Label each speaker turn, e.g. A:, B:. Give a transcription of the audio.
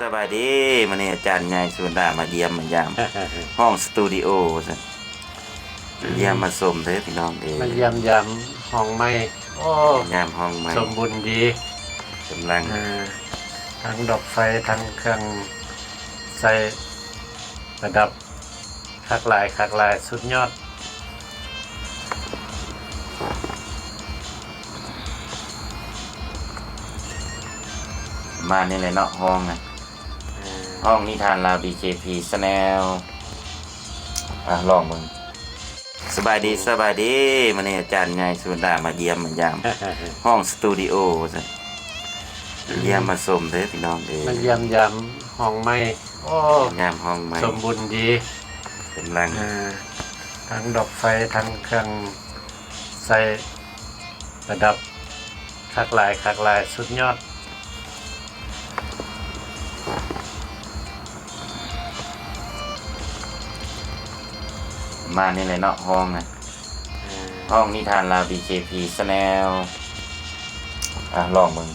A: สบายดีมันนี่อาจารย์ใหญ่สุดามาเยี่ยมมายาม ห้องสตูดิโอซะเยี่ยมมาสมเด้อพี่น้องเอ้
B: มาเยี่ยมยามห้องใหม่โอ้
A: ยามห้องใหม่
B: สมบูรณ์ดี
A: กำลัง
B: อ่าทั้งดอกไฟทั้งเครื่องใส่ประดับคักหลายคักหลายสุดยอด
A: มานี่เลยเนาะห้องนะ
B: อ่า
A: ห้องนิทานลาว BKP สแนลอะลองมึงสบายดีสบายดีมันนี่อาจารย์ใหญ่สุดามาเยี่ยมมายาม ห้องสตูดิโอซะเยี่ยมมาสมเด้อพี่น้องเอ้
B: มาเยี่ยมยามห้องใหม่โอ้
A: ยามห้องใหม่
B: สมบูรณ์ดี
A: กำลัง
B: อ่าทั้งดอกไฟทั้งเครื่องใส่ประดับคักหลายคักหลายสุดยอด
A: มานี่เลยเนาะห้องนะ
B: อ่า
A: ห้องนิทานลาว BKP สแนลอะลองมึง